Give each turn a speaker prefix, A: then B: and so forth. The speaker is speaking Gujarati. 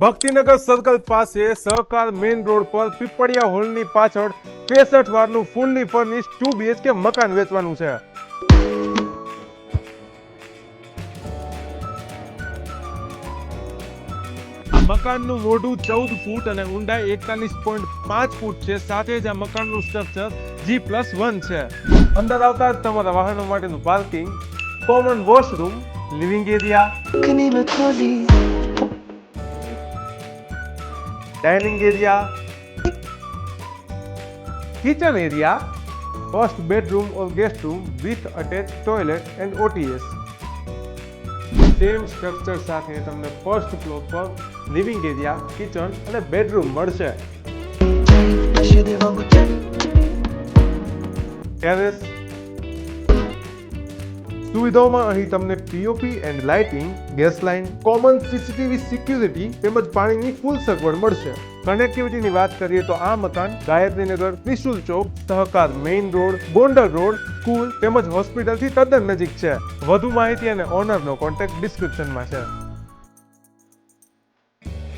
A: ભક્તિનગર સર્કલ પાસે સહકાર મેઇન રોડ પર પીપળિયા હોલની પાછળ 63 વારનું ફૂલની ફર્નિશ ટુ બીએચકે મકાન વેચવાનું છે. મકાનનું મોઢું ચૌદ ફૂટ અને ઊંડાઈ એકતાલીસ પોઈન્ટ પાંચ ફૂટ છે. સાથે જ આ મકાનનું સ્ટ્રક્ચર જી પ્લસ વન છે. અંદર આવતા જ તમારા વાહનો માટેનું parking common washroom living area dining area kitchen area first bedroom or guest room with attach toilet and OTS same structure સાથે તમને ફર્સ્ટ ફ્લોર પર લિવિંગ એરિયા કિચન અને બેડરૂમ મળશે. ટેરેસ સુવિધાઓમાં અહીં તમને POP and lighting gas line common CCTV security તેમજ પાણીની ફૂલ સગવડ મળશે. કનેક્ટિવિટીની વાત કરીએ તો આ મકાન Gayatrinagar, Trishul Chowk Sahkar main road, Gondal road, school તેમજ હોસ્પિટલથી તદ્દન નજીક છે. વધુ માહિતી અને ઓનરનો કોન્ટેક્ટ ડિસ્ક્રિપ્શનમાં છે.